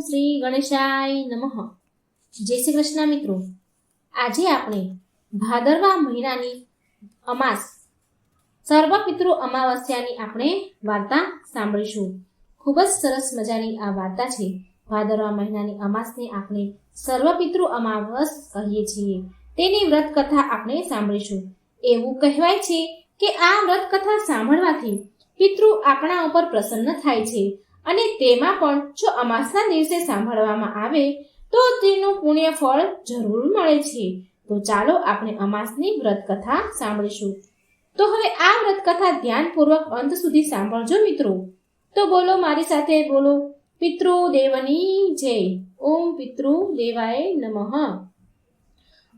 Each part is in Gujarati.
શ્રી ગણેશાય નમઃ. જય શ્રી કૃષ્ણ મિત્રો. આજે આપણે ભાદરવા મહિનાની અમાસ, સર્વપિતૃ અમાવસ્યાની આપણે વાર્તા સાંભળીશું. ખૂબ જ સરસ મજાની આ વાર્તા છે. ભાદરવા મહિનાની અમાસને આપણે સર્વપિતૃ અમાવસ કહીએ છીએ. તેની વ્રત કથા આપણે સાંભળીશું. એવું કહેવાય છે કે આ વ્રત કથા સાંભળવાથી પિતૃ આપણા ઉપર પ્રસન્ન થાય છે. અને તેમાં પણ જો અમાસના દિવસે સાંભળવામાં આવે, તો તેનું પુણ્ય ફળ જરૂર મળે છે. તો ચાલો આપણે અમાસની વ્રત કથા સાંભળીશું. તો હવે આ વ્રત કથા ધ્યાનપૂર્વક અંત સુધી સાંભળજો મિત્રો. તો બોલો મારી સાથે બોલો, પિતૃ દેવની જય. ઓમ પિતૃ દેવાય નમઃ.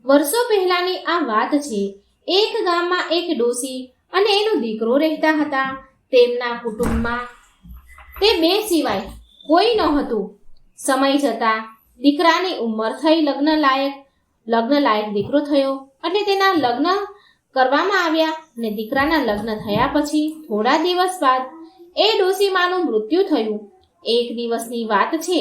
વર્ષો પહેલાની આ વાત છે. એક ગામમાં એક ડોસી અને એનો દીકરો રહેતા હતા. તેમના કુટુંબમાં તે બે સિવાય કોઈ નહોતું સમય જતા દીકરાની ઉંમર થઈ લગ્ન લાયક લગ્ન લાયક દીકરો થયો અને તેના લગ્ન કરવામાં આવ્યા ને દીકરાના લગ્ન થયા પછી થોડા દિવસ બાદ એ ડોસીમાનું મૃત્યુ થયું. એક દિવસની વાત છે,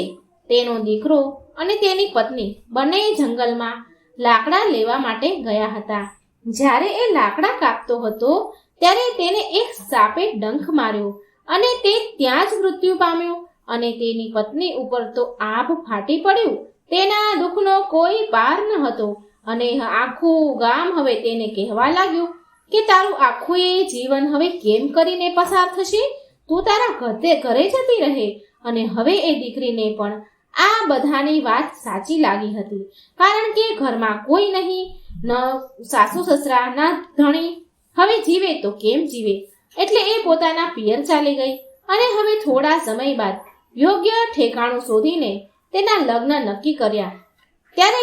તેનો દીકરો અને તેની પત્ની બંને જંગલમાં લાકડા લેવા માટે ગયા હતા. જ્યારે એ લાકડા કાપતો હતો, ત્યારે તેને એક સાપે ડંખ માર્યો અને તે ત્યાં જ મૃત્યુ પામ્યો. અને તેની પત્ની ઉપર તો આભ ફાટી પડ્યું. તેના દુઃખનો કોઈ પાર ન હતો. અને આખું ગામ હવે તેને કહેવા લાગ્યું કે, તારું આખું એ જીવન હવે કેમ કરીને પસાર થશે? તું તારા ઘરે ઘરે જતી રહે. અને હવે એ દીકરીને પણ આ બધાની વાત સાચી લાગી હતી. કારણ કે ઘરમાં કોઈ નહીં, ન સાસુ સસરા ના ધણી હવે જીવે તો કેમ જીવે? એટલે એ પોતાના પિયર ચાલી ગઈ. અને હવે થોડા સમય બાદ યોગ્ય ઠેકાણું શોધીને તેના લગ્ન નક્કી કર્યા. ત્યારે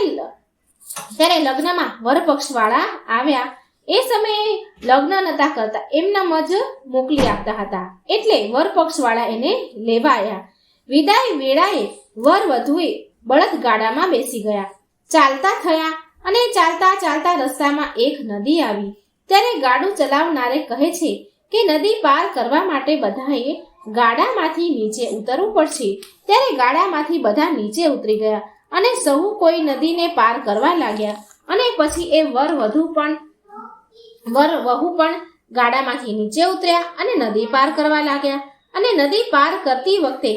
ત્યારે લગ્નમાં વરપક્ષવાળા આવ્યા. એ સમયે લગ્ન નતા કરતા એમનામ જ મોકલી આપતા હતા. એટલે વરપક્ષવાળા એને લેવા આવ્યા વિદાય વેળાએ વર વધુએ બળદ ગાડામાં બેસી ગયા. ચાલતા થયા અને ચાલતા ચાલતા રસ્તામાં એક નદી આવી. ત્યારે ગાડું ચલાવનારે કહે છે કે નદી પાર કરવા માટે બધાએ ગાડામાંથી નીચે ઉતરવું પડશે. ત્યારે ગાડામાંથી બધા નીચે ઉતરી ગયા અને સહુ કોઈ નદીને પાર કરવા લાગ્યા અને પછી એ વર વધુ પણ, વર વહુ પણ ગાડામાંથી નીચે ઉતર્યા અને નદી પાર કરવા લાગ્યા. અને નદી પાર કરતી વખતે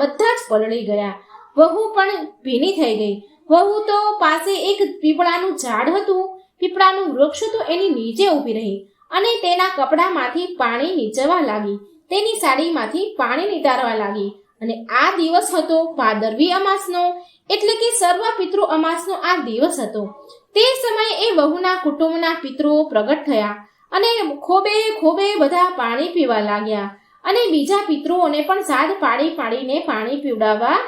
બધા જ પલળી ગયા. વહુ પણ ભીની થઈ ગઈ. વહુ તો પાસે એક પીપળાનું ઝાડ હતું. પીપળાનું વૃક્ષ હતું એની નીચે ઊભી રહી. અને તેના કપડામાંથી પાણી નીચવા લાગી. તેની સાડીમાંથી પાણી નીતારવા લાગી. અને આ દિવસ હતો ભાદરવી અમાસનો, એટલે કે સર્વ પિતૃ અમાસનો આ દિવસ હતો. તે સમયે એ વહુના કુટુંબના પિતૃઓ પ્રગટ થયા અને ખોબે ખોબે બધા પાણી પીવા લાગ્યા. અને બીજા પિતૃઓને પણ સાદ પાડી પાડીને પાણી પીવડાવવા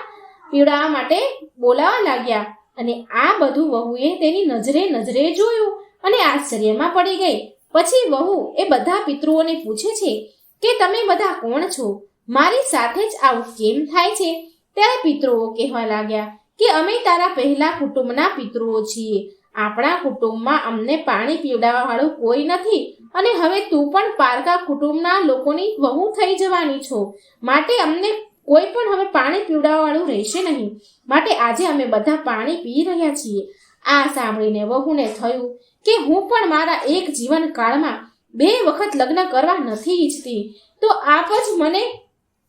પીવડાવવા માટે બોલાવા લાગ્યા. અને આ બધું વહુએ તેની નજરે નજરે જોયું અને આશ્ચર્યમાં પડી ગઈ. પછી વહુ એ બધા પિતૃઓને પૂછે છે કે તમે બધા કોણ છો? મારી સાથે જ આવું કેમ થાય છે? ત્યારે પિતૃઓ કહેવા લાગ્યા કે અમે તારા પહેલા કુટુંબના પિતૃઓ છીએ. આપણા કુટુંબમાં અમને પાણી પીવડાવવા વાળો કોઈ નથી અને હવે તું પણ પારકા કુટુંબના લોકોની વહુ થઈ જવાની છો. માટે અમને કોઈ પણ હવે પાણી પીવડાવવા વાળું રહેશે નહીં. માટે આજે અમે બધા પાણી પી રહ્યા છીએ. આ સાંભળીને વહુને થયું કે હું પણ મારા એક જીવન કાળમાં બે વખત લગ્ન કરવા નથી ઈચ્છતી, તો આપ જ મને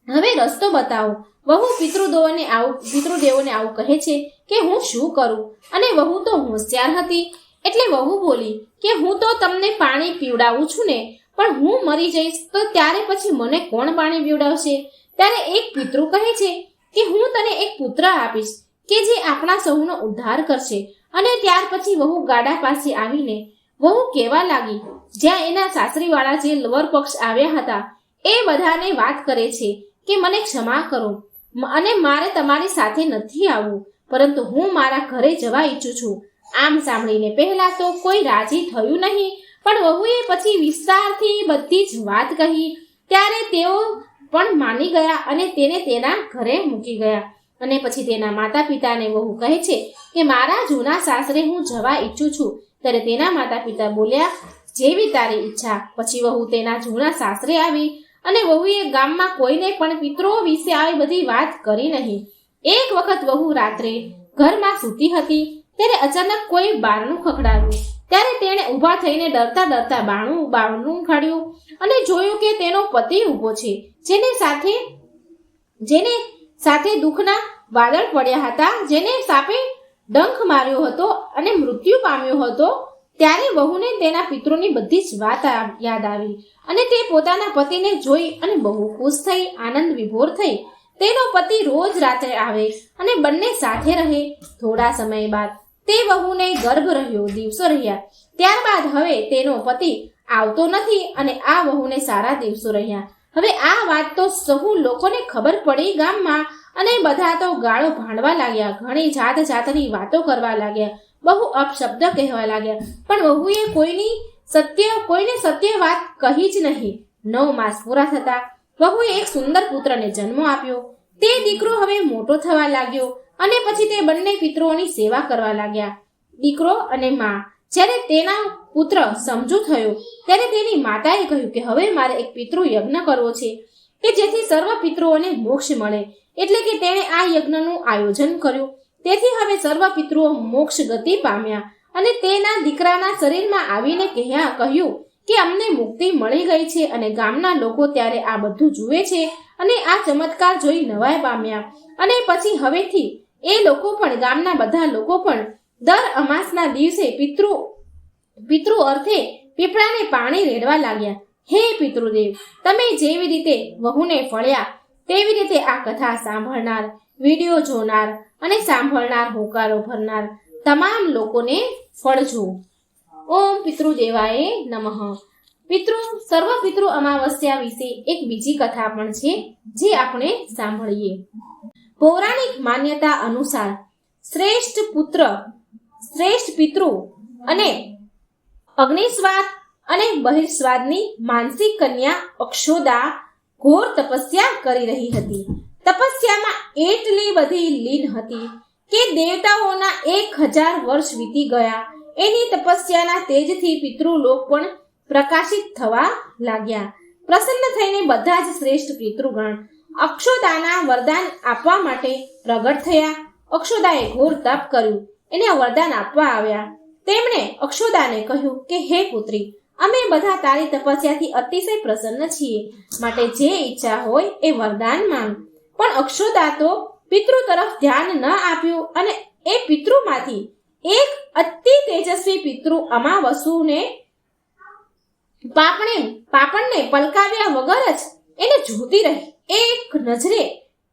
હવે રસ્તો બતાવો. વહુ પિતૃદેવોને આવું પિતૃદેવોને આવું કહે છે કે હું શું કરું? અને વહુ તો હોશિયાર હતી. એટલે વહુ બોલી કે હું તો તમને પાણી પીવડાવું છું ને, પણ હું મરી જઈશ તો ત્યારે પછી મને કોણ પાણી પીવડાવશે? ત્યારે એક પિતૃ કહે છે કે હું તને એક પુત્ર આપીશ કે જે આપણા સૌનો ઉદ્ધાર કરશે. અને ત્યાર પછી વહુ ગાડા પાસે આવીને વહુ કહેવા લાગી, જ્યાં એના સાસરીવાળા જે લવર પક્ષ આવ્યા હતા, એ બધાને વાત કરે છે કે મને ક્ષમા કરો. અને મારે તમારી સાથે નથી આવવું, પરંતુ હું મારા ઘરે જવા ઈચ્છું છું. આમ સાંભળીને પહેલા તો કોઈ રાજી થયું નહીં, પણ વહુએ પછી વિસ્તારથી બધી જ વાત કહી. ત્યારે તેઓ પણ માની ગયા અને તેને તેના ઘરે મૂકી ગયા. અને પછી તેના માતા પિતાને વહુ કહે છે કે, મારા જૂના સાસરે હું જવા ઈચ્છું છું. ત્યારે તેના માતા પિતા બોલ્યા, જેવી તારી ઈચ્છા. પછી વહુ તેના જૂના સાસરે આવી અને વહુએ ગામમાં કોઈને પણ પિતરો વિશે આવી બધી વાત કરી નહીં. એક વખત વહુ રાત્રે ઘરમાં સૂતી હતી, ત્યારે અચાનક કોઈ બારણું ખખડાવ્યું ત્યારે તેણે ઊભા થઈને ડરતા ડરતા બાણું બારણું કાઢ્યું અને જોયું કે તેનો પતિ ઊભો છે, જેને સાથે, જેને સાથે દુઃખના વાદળ પડ્યા હતા. જેને સાપે ડંખ માર્યો હતો અને મૃત્યુ પામ્યો હતો. ત્યારે વહુને તેના પિતૃની બધી જ વાત યાદ આવી અને તે પોતાના પતિને જોઈ અને બહુ ખુશ થઈ, આનંદ વિભોર થઈ. તેનો પતિ રોજ રાત્રે આવે અને બંને સાથે રહે થોડા સમય બાદ. તે વહુને ગર્ભ રહ્યો, દિવસો રહ્યા. ત્યારબાદ હવે તેનો પતિ આવતો નથી અને આ વહુને સારા દિવસો રહ્યા. હવે આ વાત તો સહુ લોકોને ખબર પડી ગામમાં અને બધા તો ગાળો ભાંડવા લાગ્યા, ઘણી જાત જાતની વાતો કરવા લાગ્યા, બહુ અપશબ્દ કહેવા લાગ્યા. પણ વહુએ કોઈની સત્ય, કોઈને સત્ય વાત કહી જ નહીં. નવ માસ પૂરા થતા વહુએ એક સુંદર પુત્રને જન્મ આપ્યો. તે દીકરો હવે મોટો થવા લાગ્યો અને પછી તે બંને પિતૃઓની સેવા કરવા લાગ્યા. દીકરો અને માં જ્યારે તેના પુત્ર સમજુ થયો, ત્યારે તેની માતાએ કહ્યું કે હવે મારે એક પિતૃ યજ્ઞ કરવો છે, કે જેથી સર્વ પિતૃઓને મોક્ષ મળે. એટલે કે તેણે આ યજ્ઞનું આયોજન કર્યું. તેથી હવે સર્વ પિતૃઓ મોક્ષ ગતિ પામ્યા અને તેના દીકરાના શરીરમાં આવીને કહ્યા, કહ્યું કે અમને મુક્તિ મળી ગઈ છે અને ગામના લોકો ત્યારે આ બધું જુએ છે અને આ ચમત્કાર જોઈ નવાઈ પામ્યા. અને પછી હવેથી એ લોકો પણ, ગામના બધા લોકો પણ દર અમાસના દિવસે પિતૃ પિતૃ અર્થે પીપળાને પાણી રેડવા લાગ્યા. હે પિતૃદેવ, તમે જેવી રીતે વહુને ફળ્યા, તેવી રીતે આ કથા સાંભળનાર, વીડિયો જોનાર અને સાંભળનાર હોકારો ભરનાર તમામ લોકોને ફળજો ઓમ પિતૃદેવાય નમઃ. પિતૃ સર્વ પિતૃ અમાવસ્યા વિશે એક બીજી કથા પણ છે, જે આપણે સાંભળીએ. પૌરાણિક માન્યતા અનુસાર શ્રેષ્ઠ પુત્ર શ્રેષ્ઠ પિતૃ અને અગ્નિસ્વાદ અને બહિર્સ્વાદની માનસિક કન્યા અક્ષોદા ઘોર તપસ્યા કરી રહી હતી. તપસ્યામાં એટલી બધી લીન હતી કે દેવતાઓના એક હજાર વર્ષ વીતી ગયા. એની તપસ્યાના તેજથી પિતૃલોક પણ પ્રકાશિત થવા લાગ્યા. પ્રસન્ન થઈને બધા જ શ્રેષ્ઠ પિતૃગણ અક્ષોદાના વરદાન આપવા માટે પ્રગટ થયા. અક્ષોદાએ ઘોર તપ કર્યું. એને વરદાન આપવા આવ્યા. તેમણે અક્ષોદાને કહ્યું કે, હે પુત્રી, અમે બધા તારી તપસ્યાથી અતિશય પ્રસન્ન છીએ. માટે જે ઈચ્છા હોય એ વરદાન માંગ. પણ અક્ષોદા તો પિતૃ તરફ ધ્યાન ન આપ્યું અને એ પિતૃમાંથી એક અતિ તેજસ્વી પિતૃ અમાવસુને પાપણે, પાપણને પલકાવ્યા વગર જ એને જોતી રહી. એક નજરે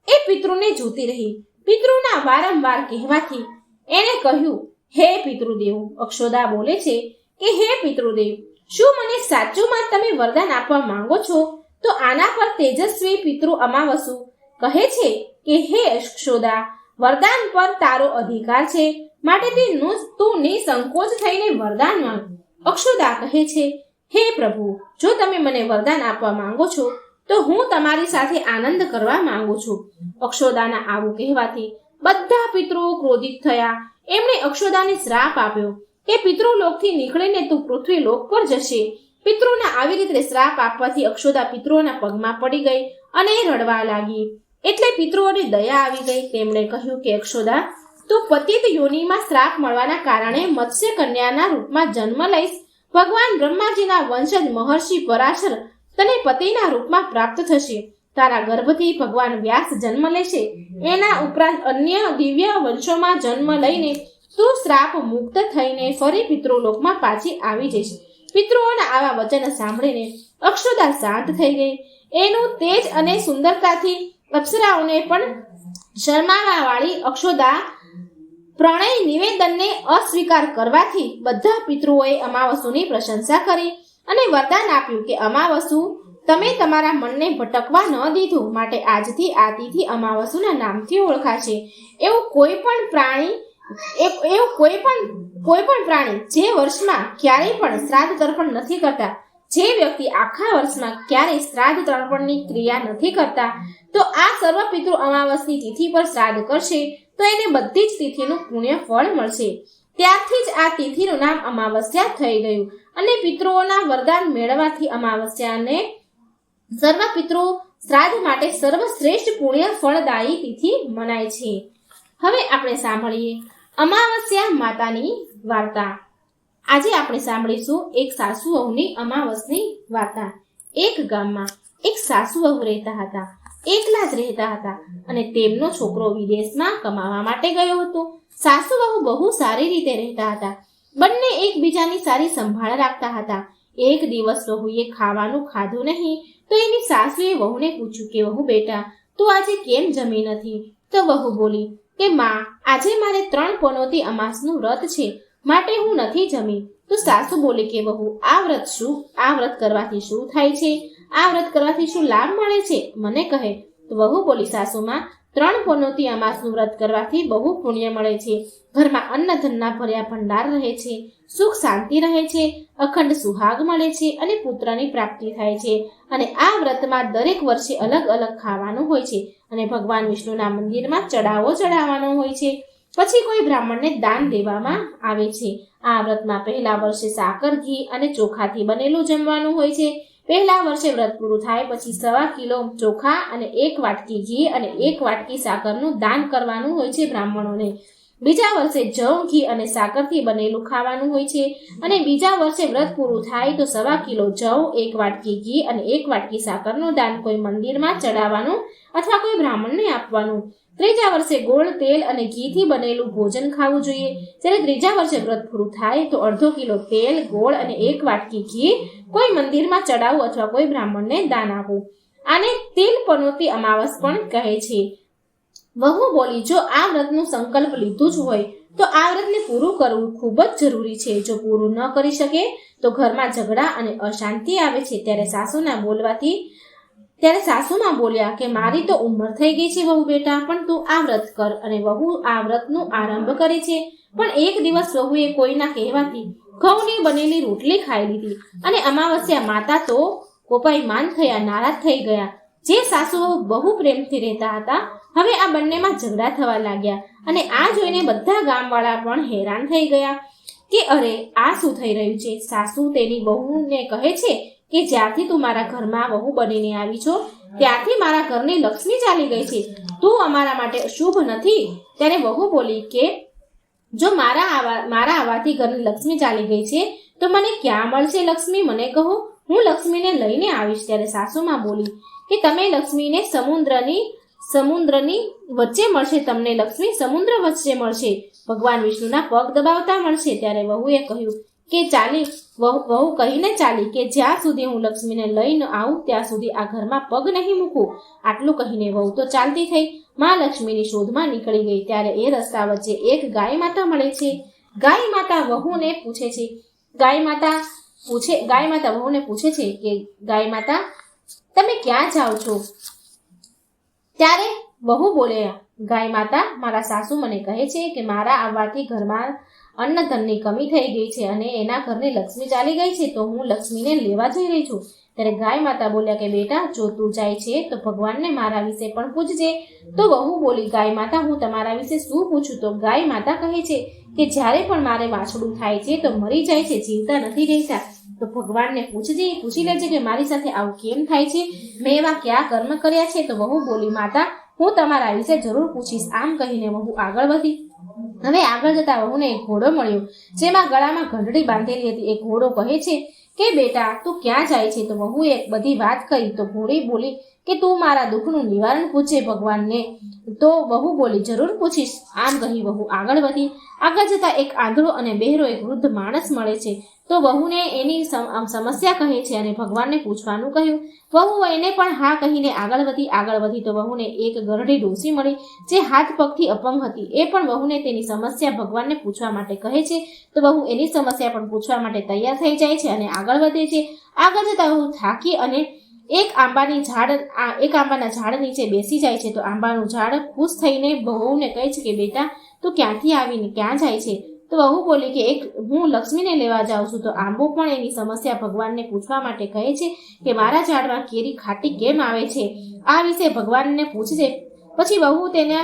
એ પિતૃને જોતી રહી. પિતૃના વારંવાર કહેવાથી એણે કહ્યું, હે પિતૃદેવ, અક્ષોદા બોલે છે કે, હે પિતૃદેવ, શું મને સાચુંમાં તમે વરદાન આપવા માંગો છો? તો આના પર તેજસ્વી પિતૃ અમાવસુ. કહે છે કે, હે અક્ષોદા, વરદાન પર તારો અધિકાર છે. માટે તે તું નિસંકોચ થઈને વરદાન માંગ. અક્ષોદા કહે છે, હે પ્રભુ, જો તમે મને વરદાન આપવા માંગો છો, તો હું તમારી સાથે આનંદ કરવા માંગુ છું. અક્ષોદાના આવું કહેવાથી બધા પિતૃઓ ક્રોધિત થયા. એમણે અક્ષોદાને શ્રાપ આપ્યો કે પિતૃલોકથી નીકળીને તું પૃથ્વી લોક પર જશે. પિતૃના આવી રીતે શ્રાપ આપવાથી અક્ષોદા પિતૃઓના પગમાં પડી ગઈ અને રડવા લાગી. એટલે પિતૃઓને દયા આવી ગઈ. તેમણે કહ્યું કે, અક્ષોદા, તું પતિત યોનિમાં શ્રાપ મળવાના કારણે મત્સ્ય કન્યાના રૂપમાં જન્મ લઈશ. ભગવાન બ્રહ્માજીના વંશજ મહર્ષિ પરાશર તને પતિના રૂપમાં પ્રાપ્ત થશે. તારા ગર્ભથી ભગવાન વ્યાસ જન્મ લેશે. એના ઉપરાંત અન્ય દિવ્ય વંશોમાં જન્મ લઈને તું શ્રાપ મુક્ત થઈને ફરી પિતૃલોકમાં પાછી આવી જઈશ. પિતૃઓના આવા વચન સાંભળીને અક્ષોદા શાંત થઈ ગઈ. એનું તેજ અને સુંદરતાથી અપ્સરાઓને પણ શરમાવા વાળી અક્ષોદા પ્રણય નિવેદનને અસ્વીકાર કરવાથી બધા પિતૃઓએ અમાવસુની પ્રશંસા કરી અને વરદાન આપ્યું કે અમાવસુ તમે તમારા મનને ભટકવા ન દીધું માટે આજથી આ તિથિ અમાવસુના નામથી ઓળખાશે. એવું કોઈ પણ પ્રાણી, એવું કોઈ પણ કોઈ પણ પ્રાણી જે વર્ષમાં ક્યારેય પણ શ્રાદ્ધ તર્પણ નથી કરતા, જે વ્યક્તિ આખા વર્ષમાં ક્યારેય શ્રાદ્ધ તર્પણની ક્રિયા નથી કરતા, તો આ સર્વ પિતૃ અમાવસની તિથિ પર શ્રાદ્ધ કરશે, તો એને બધી જ તિથિનું પુણ્ય ફળ મળશે. ત્યારથી જ આ તિથિનું નામ અમાવસ્યા થઈ ગયું. અને પિતૃઓના વરદાન મેળવવાથી અમાવસ્યાને સર્વ પિતૃ શ્રાદ્ધ માટે સર્વશ્રેષ્ઠ પુણ્ય ફળદાયી તિથિ મનાય છે. હવે આપણે સાંભળીએ અમાવસ્યા માતાની વાર્તા. આજે આપણે સાંભળીશું એક સાસુ વહુની અમાવસની વાર્તા. એક ગામમાં એક સાસુ વહુ રહેતા હતા. એકલા જ રહેતા હતા અને તેમનો છોકરો વિદેશમાં કમાવા માટે ગયો હતો. સાસુ વહુ બહુ સારી રીતે રહેતા હતા. બંને એકબીજાની સારી સંભાળ રાખતા હતા. એક દિવસ વહુએ ખાવાનું ખાધું નહીં. તો એની સાસુએ વહુને પૂછ્યું કે, વહુ બેટા, તું આજે કેમ જમી નથી? તો વહુ બોલી, કે માં, આજે મારે ત્રણ પનોતી અમાસનું વ્રત છે, માટે હું નથી જમી. તો સાસુ બોલી કે, વહુ, આ વ્રત શું? આ વ્રત કરવાથી શું થાય છે? આ વ્રત કરવાથી શું લાભ મળે છે? મને કહે. તો વહુ બોલી સાસુમાં ત્રણ પનોતી અમાસનું વ્રત કરવાથી બહુ પુણ્ય મળે છે. ઘરમાં અન્ન ધનના ભર્યા ભંડાર રહે છે, સુખ શાંતિ રહે છે અખંડ સુહાગ મળે છે અને પુત્રની પ્રાપ્તિ થાય છે. અને આ વ્રતમાં દરેક વર્ષે અલગ અલગ ખાવાનું હોય છે. અને ભગવાન વિષ્ણુના મંદિરમાં ચડાવો ચડાવવાનો હોય છે. પછી કોઈ બ્રાહ્મણને દાન દેવામાં આવે છે. આ વ્રતમાં પહેલા વર્ષે સાકર ઘી અને ચોખાથી બનેલું જમવાનું હોય છે. પહેલા વર્ષે વ્રત પૂરું થાય પછી સવા કિલો ચોખા અને એક વાટકી ઘી અને એક વાટકી સાકરનું દાન કરવાનું હોય છે બ્રાહ્મણોને. બીજા વર્ષે જવ ઘી અને સાકરથી બનેલું ખાવાનું હોય છે અને બીજા વર્ષે વ્રત પૂરું થાય તો સવા કિલો જવ એક વાટકી ઘી અને એક વાટકી સાકરનું દાન કોઈ મંદિરમાં ચડાવવાનું અથવા કોઈ બ્રાહ્મણને આપવાનું. ત્રીજા વર્ષે ગોળ, તેલ અને ઘીથી બનેલું ભોજન ખાવું જોઈએ. જ્યારે ત્રીજા વર્ષે વ્રત પૂરું થાય તો અડધો કિલો તેલ, ગોળ અને એક વાટકી ઘી કોઈ મંદિરમાં ચડાવવું અથવા કોઈ બ્રાહ્મણને દાન આપવું. આને તિલ પનોતી અમાવસ પણ કહે છે. વહુ બોલી, જો આ વ્રતનું સંકલ્પ લીધું જ હોય, તો આ વ્રતને પૂરું કરવું ખૂબ જ જરૂરી છે. જો પૂરું ન કરી શકે, તો ઘરમાં ઝઘડા અને અશાંતિ આવે છે. ત્યારે સાસુના બોલવાથી, ત્યારે સાસુમાં બોલ્યા કે, મારી તો ઉંમર થઈ ગઈ છે વહુ બેટા, પણ તું આ વ્રત કર. અને વહુ આ વ્રતનું આરંભ કરે છે. પણ એક દિવસ વહુએ કોઈના કહેવાથી ઘઉંની બનેલી રોટલી ખાઈ લીધી અને અમાવસ્યા માતા તો કોપાઈ માન થયા, નારાજ થઈ ગયા. જે સાસુ બહુ પ્રેમથી રહેતા હતા હવે આ બંનેમાં ઝઘડા થવા લાગ્યા અને આ જોઈને બધા ગામવાળા પણ હેરાન થઈ ગયા કે અરે, આ શું થઈ રહ્યું છે? સાસુ તેની બહુને કહે છે કે જ્યારથી તું મારા ઘરમાં વહુ બનીને આવી છો, ત્યારથી મારા ઘરની લક્ષ્મી ચાલી ગઈ છે. તું અમારા માટે શુભ નથી. ત્યારે વહુ બોલી કે, જો મારા આવા, મારા આવવાથી ઘરની લક્ષ્મી ચાલી ગઈ છે, તો મને ક્યાં મળશે લક્ષ્મી? મને કહો. હું લક્ષ્મીને લઈને આવીશ, ત્યારે સાસુમાં બોલી કે, તમે લક્ષ્મીને સમુદ્રની સમુદ્રની વચ્ચે મળશે તમને લક્ષ્મી, સમુદ્ર વચ્ચે મળશે. ભગવાન વિષ્ણુના પગ દબાવતા મળશે. ત્યારે વહુએ કહ્યું કે ચાલી, વહુ કહીને ચાલી કે જ્યાં સુધી હું લક્ષ્મીને લઈને આવું, ત્યાં સુધી આ ઘરમાં પગ નહીં મૂકું. આટલું કહીને વહુ તો ચાલતી થઈ. મા લક્ષ્મીની શોધમાં નીકળી ગઈ. ત્યારે એ રસ્તા વચ્ચે એક ગાય માતા મળે છે. ગાય માતા વહુને પૂછે છે. ગાય માતા પૂછે, ગાય માતા વહુને પૂછે છે કે ગાય માતા, તમે ક્યાં જાઓ છો? ત્યારે વહુ બોલે, ગાય માતા, મારા સાસુ મને કહે છે કે મારા આવવાથી ઘરમાં અન્નધનની કમી થઈ ગઈ છે અને એના ઘરની લક્ષ્મી ચાલી ગઈ છે, તો હું લક્ષ્મીને લેવા જઈ રહી છું. ત્યારે ગાય માતા બોલ્યા કે, બેટા, જો તું જાય છે, તો ભગવાનને મારા વિશે પણ પૂછજે. તો વહુ બોલી, ગાય માતા, હું તમારા વિશે શું પૂછું? તો ગાય માતા કહે છે કે, જ્યારે પણ મારે વાછડું થાય છે, તો મરી જાય છે, જીવતા નથી રહેતા. તો ભગવાનને પૂછજે પૂછી લેજે કે મારી સાથે આવું કેમ થાય છે? મેં એવા કયા કર્મ કર્યા છે? તો વહુ બોલી, માતા, હું તમારા વિશે જરૂર પૂછીશ. આમ કહીને વહુ આગળ વધી. હવે આગળ જતા વહુને એક ઘોડો મળ્યો, જેમાં ગળામાં ઘંટડી બાંધેલી હતી. એ ઘોડો કહે છે કે, બેટા, તું ક્યાં જાય છે? તો વહુએ બધી વાત કરી તો ઘોડી બોલી કે, તું મારા દુઃખનું નિવારણ પૂછે ભગવાનને. તો વહુ બોલી, જરૂર પૂછીશ. આમ કહી વહુ આગળ વધી. આગળ જતા એક આંધળો અને બહેરો, એક વૃદ્ધ માણસ મળે છે. તો વહુને એની સમ- સમસ્યા કહે છે અને ભગવાનને પૂછવાનું કહ્યું. વહુ એને પણ હા કહીને આગળ વધી આગળ વધી તો વહુને એક ગરડી ડોસી મળી, જે હાથ પગથી અપંગ હતી. એ પણ વહુને તેની સમસ્યા ભગવાનને પૂછવા માટે કહે છે. તો વહુ એની સમસ્યા પણ પૂછવા માટે તૈયાર થઈ જાય છે અને આગળ વધે છે. આગળ જતા વહુ થાકી અને એક આંબાની ઝાડ એક આંબાના ઝાડ નીચે બેસી જાય છે. તો આંબાનું ઝાડ ખુશ થઈને વહુને કહે છે કે, બેટા, તું ક્યાંથી આવીને ક્યાં જાય છે? તો વહુ બોલી કે એક, હું લક્ષ્મીને લેવા જાઉં છું. તો આંબો પણ એની સમસ્યા ભગવાનને પૂછવા માટે કહે છે કે મારા ઝાડમાં કેરી ખાટી કેમ આવે છે? આ વિશે ભગવાનને પૂછજે પછી વહુ તેને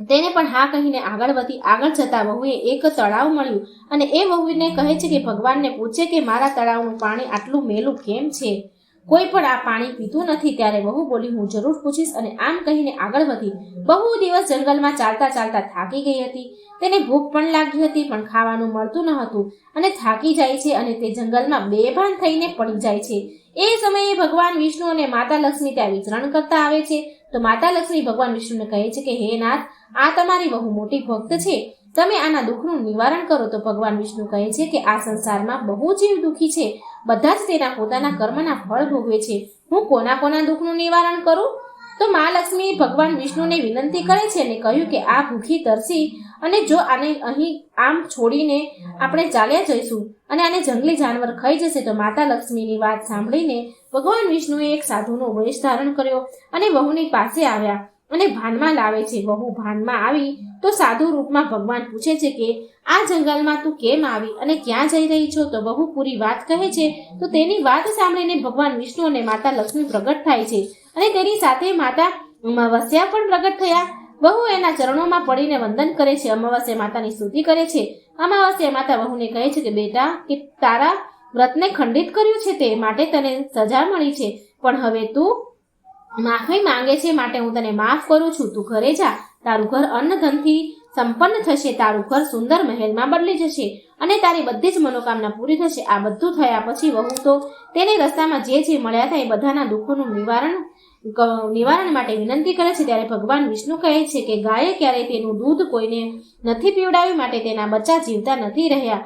તેને પણ હા કહીને આગળ વધી, આગળ જતા વહુએ એક તળાવ મળ્યું અને એ વહુને કહે છે કે ભગવાનને પૂછે કે મારા તળાવનું પાણી આટલું મેલું કેમ છે? કોઈ પણ આ પાણી પીતું નથી ત્યારે વહુ બોલી, હું જરૂર પૂછીશ. અને આમ કહીને આગળ વધી. બહુ દિવસ જંગલમાં ચાલતા ચાલતા થાકી ગઈ હતી. તેને ભૂખ પણ લાગી હતી, પણ ખાવાનું મળતું ન હતું અને થાકી જાય છે અને તે જંગલમાં બેભાન થઈને પડી જાય છે. એ સમયે ભગવાન વિષ્ણુ અને માતા લક્ષ્મી ત્યાં વિચરણ કરતા આવે છે. તો માતા લક્ષ્મી ભગવાન વિષ્ણુને કહે છે કે, હે નાથ, આ તમારી બહુ મોટી ભક્ત છે. તમે આના દુઃખનું નિવારણ કરો. તો ભગવાન વિષ્ણુ કહે છે કે, આ સંસારમાં બહુ જીવ દુઃખી છે. બધા જ તેના પોતાના કર્મના ફળ ભોગવે છે. હું કોના કોના દુઃખનું નિવારણ કરું? તો મા લક્ષ્મી ભગવાન વિષ્ણુને વિનંતી કરે છે અને કહ્યું કે આ ભૂખી તરસી અને જો આને અહીં આમ છોડીને આપણે ચાલ્યા જઈશું અને આને જંગલી જાનવર ખાઈ જશે, તો માતા લક્ષ્મીની વાત સાંભળીને ભગવાન વિષ્ણુએ એક સાધુનો વેશ ધારણ કર્યો અને વહુની પાસે આવ્યા અને ભાનમાં લાવે છે. વહુ ભાનમાં આવી તો સાધુ રૂપમાં ભગવાન પૂછે છે કે, આ જંગલમાં તું કેમ આવી અને ક્યાં જઈ રહી છો? તો બહુ પૂરી વાત કહે છે, તો તેની વાત સાંભળીને ભગવાન વિષ્ણુ અને માતા લક્ષ્મી પ્રગટ થાય છે અને તેની સાથે માતા અમાવસ્યા પણ પ્રગટ થયા. વહુ એના ચરણોમાં પડીને વંદન કરે છે. અમાવસ્યા માતાની સ્તુતિ કરે છે. અમાવસ્યા માતા વહુને કહે છે કે, બેટા, કે તારા વ્રતને ખંડિત કર્યું છે તે? માટે તને સજા મળી છે. પણ હવે તું માફી માંગે છે માટે હું તને માફ કરું છું. તું ઘરે જા. તારું ઘર અન્નધનથી સંપન્ન થશે. તારું ઘર સુંદર મહેલમાં બદલી જશે અને તારી બધી જ મનોકામના પૂરી થશે. આ બધું થયા પછી વહુ તો તેને રસ્તામાં જે જે મળ્યા હતા એ બધાના દુઃખોનું નિવારણ નિવારણ માટે વિનંતી કરે છે. ત્યારે ભગવાન વિષ્ણુ કહે છે કે ગાયે ક્યારેય તેનું દૂધ કોઈને નથી પીવડાવ્યું, માટે તેના બચ્ચા જીવતા નથી રહ્યા.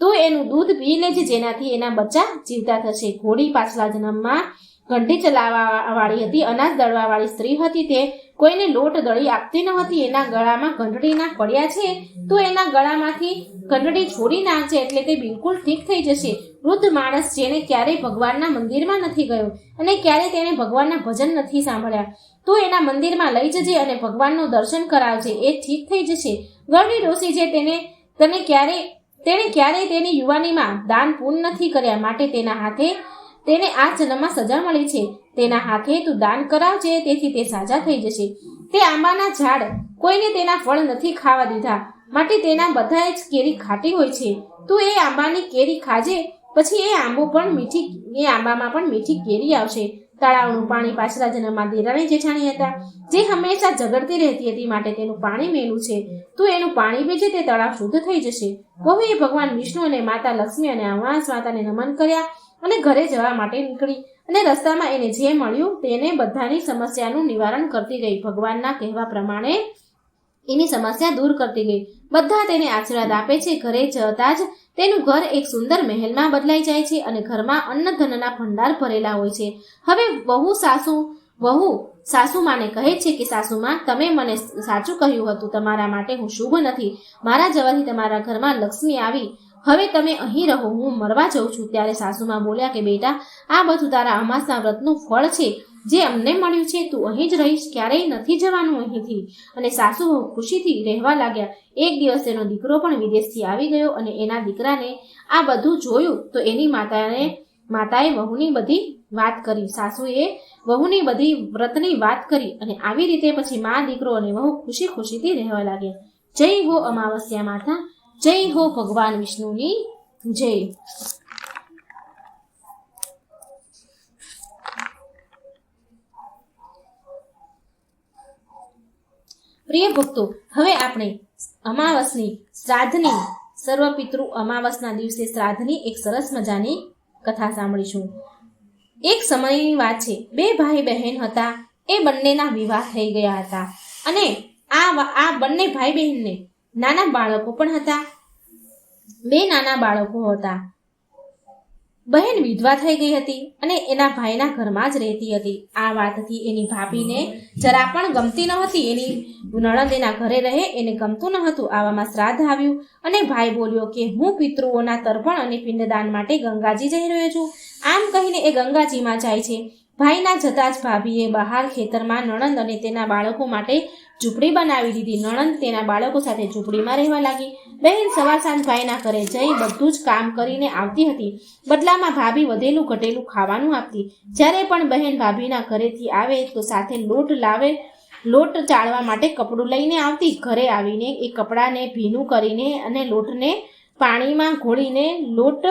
તો એનું દૂધ પી લેજે, જેનાથી એના બચ્ચા જીવતા થશે. ઘોડી પાછલા જન્મમાં ઘંટી ચલાવવા વાળી હતી, અનાજ દળવા વાળી સ્ત્રી હતી તે. કોઈને લોટ દળી આપતી ન હતી, એના ગળામાં ઘંટડીના પડ્યા છે. તો એના ગળામાંથી ઘંટડી છોડી નાખજે એટલે તે બિલકુલ ઠીક થઈ જશે. વૃદ્ધ માણસ જેને ક્યારેય ભગવાનના મંદિરમાં નથી ગયો અને ક્યારેય તેને ભગવાનના ભજન નથી સાંભળ્યા. તો એના મંદિરમાં લઈ જજે અને ભગવાનનું દર્શન કરાવજે, એ ઠીક થઈ જશે. ગરડી ડોસી જે તેને, તને ક્યારેય તેણે ક્યારેય તેની યુવાનીમાં દાન પૂર્ણ નથી કર્યા માટે તેના હાથે તેને આ જન્મમાં સજા મળી છે. તેના હાથે તું દાન કરાવજે તેથી તે સાજા થઈ જશે. તે આંબાના ઝાડ કોઈને તેના ફળ નથી ખાવા દીધા. માટે તેના બધા જ કેરી ખાટી હોય છે. તું એ આંબાની કેરી ખાજે, પછી એ આંબો પણ મીઠી, એ આંબામાં પણ મીઠી કેરી આવશે. તળાવનું પાણી પાછલા જન્મમાં દેરાણી જેઠાણી હતા, જે હંમેશા ઝઘડતી રહેતી હતી, માટે તેનું પાણી મેલું છે. તું એનું પાણી પીજે, તે તળાવ શુદ્ધ થઈ જશે. વહુએ ભગવાન વિષ્ણુ અને માતા લક્ષ્મી અને અમાસ માતાને નમન કર્યા. અને ઘરે જવા માટે નીકળી અને રસ્તામાં એને જે મળ્યું તેને બધાની સમસ્યાનું નિવારણ કરતી ગઈ. ભગવાનના કહેવા પ્રમાણે એની સમસ્યા દૂર કરતી ગઈ. બધા તેને આશીર્વાદ આપે છે. ઘરે જતા જ તેનું ઘર એક સુંદર મહેલમાં બદલાઈ જાય છે અને ઘરમાં અન્ન ધનના ભંડાર ભરેલા હોય છે. હવે વહુ સાસુ, વહુ સાસુમાને કહે છે કે સાસુમાં તમે મને સાચું કહ્યું હતું. તમારા માટે હું શુભ નથી. મારા જવાથી તમારા ઘરમાં લક્ષ્મી આવી હવે તમે અહીં રહો, હું મરવા જાઉં છું. ત્યારે સાસુમાં બોલ્યા કે, બેટા, આ બધું તારા અમાસના વ્રતનું ફળ છે, જે અમને મળ્યું છે, તું અહીં જ રહીશ, ક્યારેય નથી જવાનું અહીંથી. અને સાસુ ખુશીથી રહેવા લાગ્યા. એક દિવસ તેનો દીકરો પણ વિદેશથી આવી ગયો અને એના દીકરાને આ બધું જોયું તો એની માતાને, માતાએ વહુની બધી વાત કરી. સાસુએ વહુની બધી વ્રતની વાત કરી અને આવી રીતે પછી મા, દીકરો અને વહુ ખુશી ખુશીથી રહેવા લાગ્યા. જય હો, અમાવસ્યા માતા જય હો ભગવાન વિષ્ણુની, જય. પ્રિય ભક્તો, હવે આપણે અમાવસની શ્રાદ્ધની સર્વપિતૃ અમાવસના દિવસે શ્રાદ્ધની એક સરસ મજાની કથા સાંભળીશું. એક સમયની વાત છે, બે ભાઈ બહેન હતા, એ બંનેના વિવાહ થઈ ગયા હતા. અને આ આ બંને ભાઈ બહેનને નાના બાળકો પણ હતા. બે નાના બાળકો હતા. બહેન વિધવા થઈ ગઈ હતી અને એના ભાઈના ઘરમાં જ રહેતી હતી. આ વાતથી એની ભાભીને જરા પણ ગમતી ન હતી એની નણંદ એના ઘરે રહે એને ગમતું ન હતું આવામાં શ્રાદ્ધ આવ્યું અને ભાઈ બોલ્યો કે, હું પિતૃઓના તર્પણ અને પિંડદાન માટે ગંગાજી જઈ રહ્યો છું. આમ કહીને એ ગંગાજીમાં જાય છે. ભાઈના જતા જ ભાભીએ બહાર ખેતરમાં નણંદ અને તેના બાળકો માટે ઝૂંપડી બનાવી દીધી. નણંદ તેના બાળકો સાથે ઝૂંપડીમાં રહેવા લાગી. બહેન સવાર સાંજ ભાઈના ઘરે જઈ બધું જ કામ કરીને આવતી હતી. બદલામાં ભાભી વધેલું ઘટેલું ખાવાનું આપતી. જ્યારે પણ બહેન ભાભીના ઘરેથી આવે તો સાથે લોટ લાવે, લોટ ચાળવા માટે કપડું લઈને આવતી. ઘરે આવીને એ કપડાને ભીનું કરીને અને લોટને પાણીમાં ઘોળીને લોટ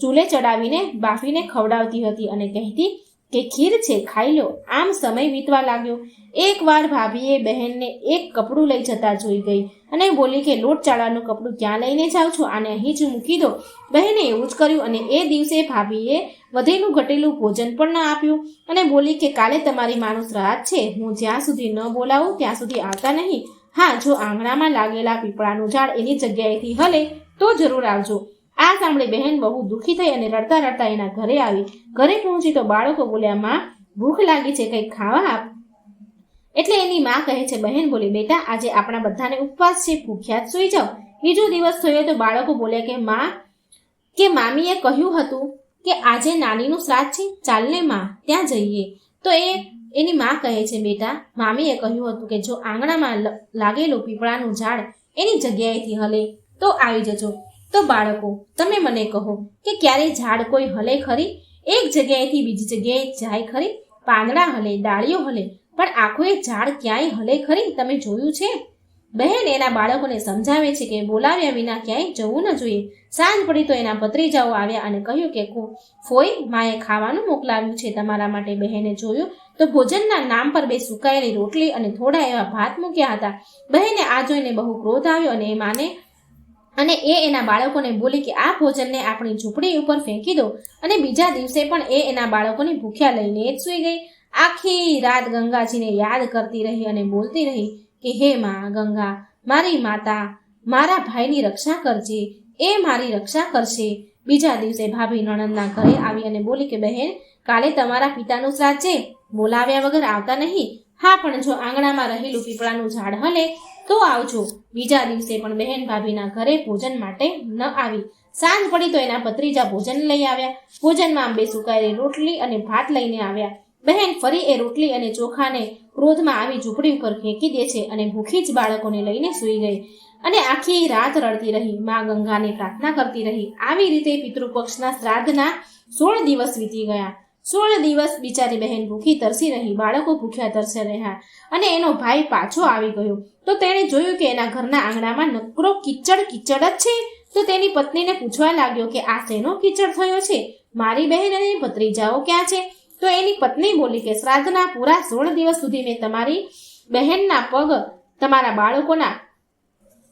ચૂલે ચડાવીને બાફીને ખવડાવતી હતી અને કહેતી કે ખીર છે, ખાઈ લો. આમ સમય વીતવા લાગ્યો. એકવાર ભાભીએ બહેનને એક કપડું લઈ જતા જોઈ ગઈ અને બોલી કે, લોટ ચાળવાનું કપડું ક્યાં લઈને જાઓ છો? આને અહીં જ મૂકી દો. બહેને એવું જ કર્યું અને એ દિવસે ભાભીએ વધેલું ઘટેલું ભોજન પણ ન આપ્યું અને બોલી કે, કાલે તમારી માણસ રાહત છે. હું જ્યાં સુધી ન બોલાવું, ત્યાં સુધી આવતા નહીં. હા, જો આંગણામાં લાગેલા પીપળાનું ઝાડ એની જગ્યાએથી હલે, તો જરૂર આવજો. આ સાંભળી બહેન બહુ દુઃખી થઈ અને રડતા રડતા એના ઘરે આવી. ઘરે પહોંચી તો બાળકો બોલ્યા, માં, ભૂખ લાગી છે કંઈક ખાવા આપ. એટલે એની માં કહે છે, બહેન, બોલી, બેટા, આજે આપણા બધાને ઉપવાસ છે, ભૂખ્યા જ સૂઈ જાઓ. બીજો દિવસ થયો તો બાળકો બોલ્યા કે, માં, કે મામીએ કહ્યું હતું કે આજે નાનીનું શ્રાદ્ધ છે ચાલને માં, ત્યાં જઈએ. તો એ, એની માં કહે છે, બેટા, મામીએ કહ્યું હતું કે જો આંગણામાં લાગેલું પીપળાનું ઝાડ એની જગ્યાએથી હલે, તો આવી જજો. તો બાળકો, તમે મને કહો કે ક્યારે ઝાડ કોઈ હલે ખરી? એક જગ્યાએથી બીજી જગ્યાએ જાય ખરી? પાંદડા હલે, ડાળીઓ હલે, પણ આખું એ ઝાડ ક્યાંય હલે ખરી? તમે જોયું છે? બહેન એના બાળકોને સમજાવે છે કે બોલાવ્યા વિના ક્યાંય જવું ન જોઈએ. સાંજ પડી તો એના ભત્રીજાઓ આવ્યા અને કહ્યું કે કો- ફોઈ, માએ ખાવાનું મોકલાવ્યું છે તમારા માટે. બહેને જોયું તો ભોજનના નામ પર બે સુકાયેલી રોટલી અને થોડા એવા ભાત મૂક્યા હતા. બહેને આ જોઈને બહુ ક્રોધ આવ્યો અને એ માને અને એ એના બાળકોને બોલી કે આ ભોજનને આપણી ઝૂંપડી ઉપર ફેંકી દો. અને બીજા દિવસે પણ એ એના બાળકોને ભૂખ્યા લઈને જ સૂઈ ગઈ. આખી રાત ગંગાજીને યાદ કરતી રહી અને બોલતી રહી કે, હે માં ગંગા, મારી માતા, મારા ભાઈની રક્ષા કરજે. એ મારી રક્ષા કરશે. બીજા દિવસે ભાભી નણંદના ઘરે આવી અને બોલી કે, બહેન, કાલે તમારા પિતાનું શ્રાદ્ધ છે બોલાવ્યા વગર આવતા નહીં. હા, પણ જો આંગણામાં રહેલું પીપળાનું ઝાડ હલે તો આવજો. બીજા દિવસે પણ બહેન ભાભીના ઘરે ભોજન માટે ન આવી. સાંજ પડી તો એના ભત્રીજા ભોજન લઈ આવ્યા. ભોજનમાં આંબે સુકાયેલી રોટલી અને ભાત લઈને આવ્યા. બહેન ફરી એ રોટલી અને ચોખાને ક્રોધમાં આવી ઝૂંપડી ઉપર ફેંકી દે છે અને ભૂખી જ બાળકોને લઈને સૂઈ ગઈ. અને આખી રાત રડતી રહી. મા ગંગાને પ્રાર્થના કરતી રહી. આવી રીતે પિતૃપક્ષના શ્રાદ્ધના સોળ દિવસ વીતી ગયા. સોળ દિવસ બિચારી બહેન ભૂખી તરસી રહી, બાળકો ભૂખ્યા તરસે રહ્યા અને એનો ભાઈ પાછો આવી ગયો. તો તેણે જોયું કે એના ઘરના આંગણામાં નકરો કિચડ કિચડ જ છે. તો તેની પત્નીને પૂછવા લાગ્યો કે આ શેનો કિચડ થયો છે? મારી બહેન અને ભત્રીજાઓ ક્યાં છે? તો એની પત્ની બોલી કે, શ્રાદ્ધના પૂરા સોળ દિવસ સુધી મેં તમારી બહેનના પગ તમારા બાળકોના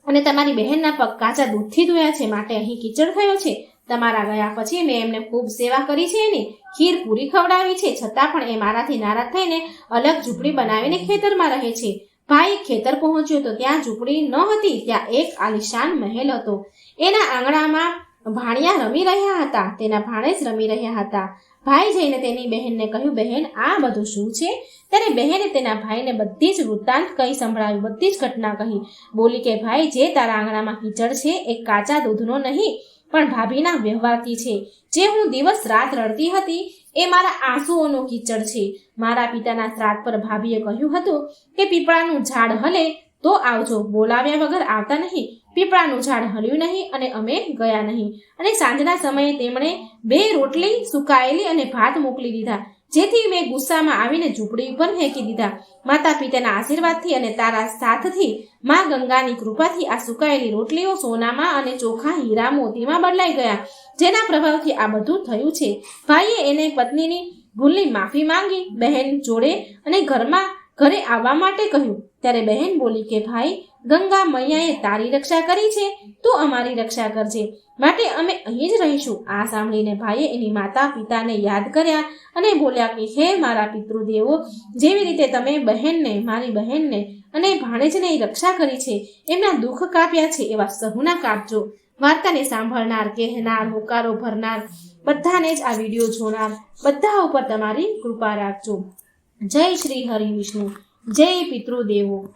અને તમારી બહેનના પગ કાચા દૂધથી ધોયા છે. માટે અહીં કિચડ થયો છે. તમારા ગયા પછી મેં એમને ખૂબ સેવા કરી છે એની. ખીર પૂરી ખવડાવી છે, છતાં પણ એ મારાથી નારાજ થઈને અલગ ઝૂંપડી બનાવીને ખેતરમાં રહે છે. ભાઈ, ખેતર પહોંચ્યો તો ત્યાં ઝૂંપડી ન હતી, ત્યાં એક આલિશાન મહેલ હતો. એના આંગણામાં ભાણિયા રમી રહ્યા હતા, તેના ભાણેજ રમી રહ્યા હતા. ભાઈ જઈને તેની બહેનને કહ્યું, બહેન, આ બધું શું છે? ત્યારે બહેને તેના ભાઈને બધી જ વૃત્તાંત કહી સંભળાવી, બધી જ ઘટના કહી. બોલી કે, ભાઈ, જે તારા આંગણામાં કીચડ છે, એ કાચા દૂધનો નહીં પણ ભાભીના વ્યવહારથી છે. જે હું દિવસ રાત રડતી હતી, એ મારા આંસુઓનો કીચડ છે. મારા પિતાના શ્રાદ્ધ પર ભાભીએ કહ્યું હતું કે, પીપળાનું ઝાડ હલે તો આવજો. બોલાવ્યા વગર આવતા નહીં. પીપળાનું ઝાડ હલ્યું નહીં અને અમે ગયા નહીં. અને સાંજના સમયે તેમણે બે રોટલી સુકાયેલી અને ભાત મોકલી દીધા. જેથી મેં ગુસ્સામાં આવીને ઝૂંપડી ઉપર ફેંકી દીધા. માતા પિતાના આશીર્વાદથી અને તારા સાથથી મા ગંગાની કૃપાથી આ સુકાયેલી રોટલીઓ સોનામાં અને ચોખા હીરા મોતીમાં બદલાઈ ગયા. જેના પ્રભાવથી આ બધું થયું છે. ભાઈએ એને પત્નીની ભૂલની માફી માંગી, બહેન જોડે અને ઘરમાં ઘરે આવવા માટે કહ્યું. ત્યારે બહેન બોલી કે, ભાઈ ગંગા મૈયાએ તારી રક્ષા કરી છે, તું અમારી રક્ષા કરજે. માટે અમે અહીં જ રહીશું. આ સાંભળીને ભાઈએ એની માતા પિતાને યાદ કર્યા અને બોલ્યા કે, હે મારા પિતૃદેવો, જેવી રીતે તમે બહેનને, મારી બહેનને અને ભાણેજને રક્ષા કરી છે, એમના દુઃખ કાપ્યા છે, એવા સહુના કાપજો. વાર્તાને સાંભળનાર, કહેનાર, હોકારો ભરનાર, બધાને જ આ વીડિયો જોનાર, બધા ઉપર તમારી કૃપા રાખજો. જય શ્રી હરિ વિષ્ણુ. જય પિતૃદેવો.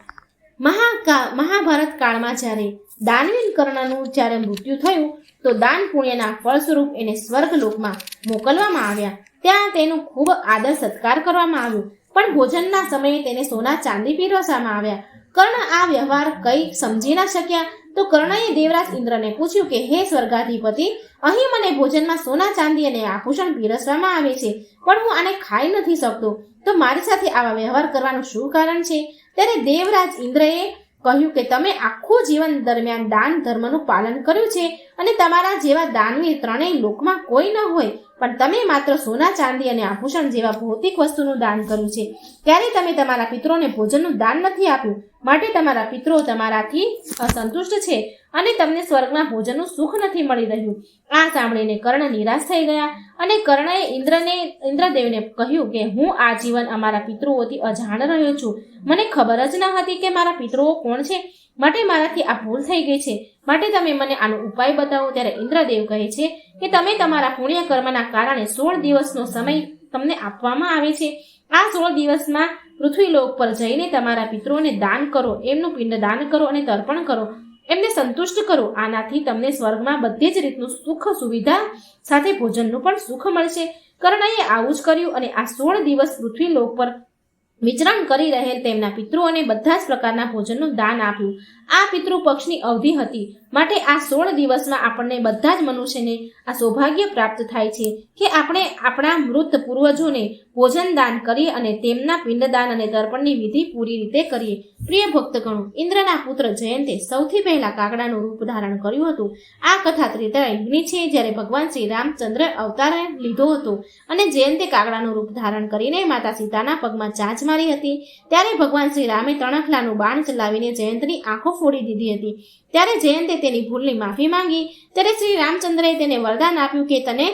મહાકા, મહાભારત કાળમાં જ્યારે દાનવીન કર્ણનું જ્યારે મૃત્યુ થયું, તો દાન પુણ્યના ફળ સ્વરૂપ એને સ્વર્ગલોકમાં મોકલવામાં આવ્યા. ત્યાં તેનું ખૂબ આદર સત્કાર કરવામાં આવ્યો. પણ ભોજનના સમયે તેને સોના ચાંદી પીરસવામાં આવ્યા. કર્ણ આ વ્યવહાર કંઈ સમજી ન શક્યા. તો કર્ણએ દેવરાજ ઇન્દ્રને પૂછ્યું કે, હે સ્વર્ગાધિપતિ, અહીં મને ભોજનમાં સોના ચાંદી અને આભૂષણ પીરસવામાં આવે છે, પણ હું આને ખાઈ નથી શકતો. તો મારી સાથે આવા વ્યવહાર કરવાનું શું કારણ છે? ત્યારે દેવરાજ ઇન્દ્રએ કહ્યું કે તમે આખું જીવન દરમિયાન દાન ધર્મનું પાલન કર્યું છે અને તમારા જેવા દાનવીર ત્રણેય લોકમાં કોઈ ન હોય, પણ તમે માત્ર સોના, ચાંદી અને આભૂષણ જેવા ભૌતિક વસ્તુનું દાન કર્યું છે. ત્યારે તમે તમારા પિત્રોને ભોજનનું દાન નથી આપ્યું. માટે તમારા પિત્રો તમારાથી અસંતુષ્ટ છે અને તમને સ્વર્ગના ભોજનનું સુખ નથી મળી રહ્યું. આ સાંભળીને કર્ણ નિરાશ થઈ ગયા અને કર્ણએ ઇન્દ્રને, ઇન્દ્રદેવને કહ્યું કે, હું આ જીવન અમારા પિતૃઓથી અજાણ રહ્યો છું. મને ખબર જ ન હતી કે મારા પિતૃઓ કોણ છે. માટે મારાથી આ ભૂલ થઈ ગઈ છે. માટે તમે મને આનો ઉપાય બતાવો ત્યારે ઇન્દ્રદેવ કહે છે કે તમે તમારા પુણ્ય કર્મના કારણે સોળ દિવસનો સમય તમને આપવામાં આવે છે. આ સોળ દિવસમાં પૃથ્વીલોક પર જઈને તમારા પિતૃઓને દાન કરો, એમનું પિંડ દાન કરો અને તર્પણ કરો. એમને સંતુષ્ટ કરો. આનાથી તમને સ્વર્ગમાં બધી જ રીતનું સુખ સુવિધા સાથે ભોજનનું પણ સુખ મળશે. કર્ણએ આવું જ કર્યું અને આ સોળ દિવસ પૃથ્વીલોક પર વિચરણ કરી રહેલ તેમના પિતૃઓને બધા જ પ્રકારના ભોજનનું દાન આપ્યું. આ પિતૃપક્ષની અવધિ હતી. માટે આ સોળ દિવસમાં આપણને બધા જ મનુષ્યને આ સૌભાગ્ય પ્રાપ્ત થાય છે કે આપણે આપણા મૃત પૂર્વજોને ભોજન દાન કરીએ અને તેમના પિંડદાન અને તર્પણની વિધિ પૂરી રીતે કરીએ. પ્રિય ભક્તગણો, ઇન્દ્રના પુત્ર જયંતે સૌથી પહેલા કાગડાનું રૂપ ધારણ કર્યું હતું. આ કથા ત્રેતાયુગની છે જ્યારે ભગવાન શ્રી રામચંદ્ર અવતાર લીધો હતો અને જયંતે કાગડાનું રૂપ ધારણ કરીને માતા સીતાના પગમાં ચાંચ મારી હતી. ત્યારે ભગવાન શ્રી રામે તણખલાનું બાણ ચલાવીને જયંતની આંખો ફોડી દીધી હતી. ત્યારે જયંતે તેની ભૂલની માફી માંગી. ત્યારે શ્રી રામચંદ્રએ તેને વરદાન આપ્યું કે તને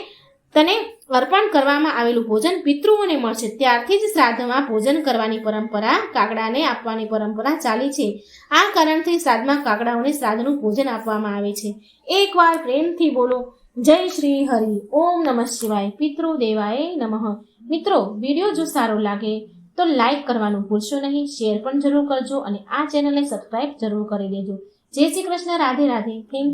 તને અર્પણ કરવામાં આવેલું ભોજન પિતૃઓને મળશે. ત્યારથી જ શ્રાદ્ધમાં ભોજન કરવાની પરંપરા કાગડાને આપવાની પરંપરા ચાલી છે. આ કારણથી શ્રાદ્ધમાં કાગડાઓને શ્રાદ્ધનું ભોજન આપવામાં આવે છે. એકવાર પ્રેમથી બોલો, જય શ્રી હરિ, ઓમ નમઃ શિવાય પિતૃ દેવાય નમઃ. મિત્રો, વીડિયો જો સારો લાગે તો લાઈક કરવાનું ભૂલશો નહીં શેર પણ જરૂર કરજો અને આ ચેનલને સબસ્ક્રાઇબ જરૂર કરી દેજો. જય શ્રી કૃષ્ણ, રાધે રાધે. થેન્ક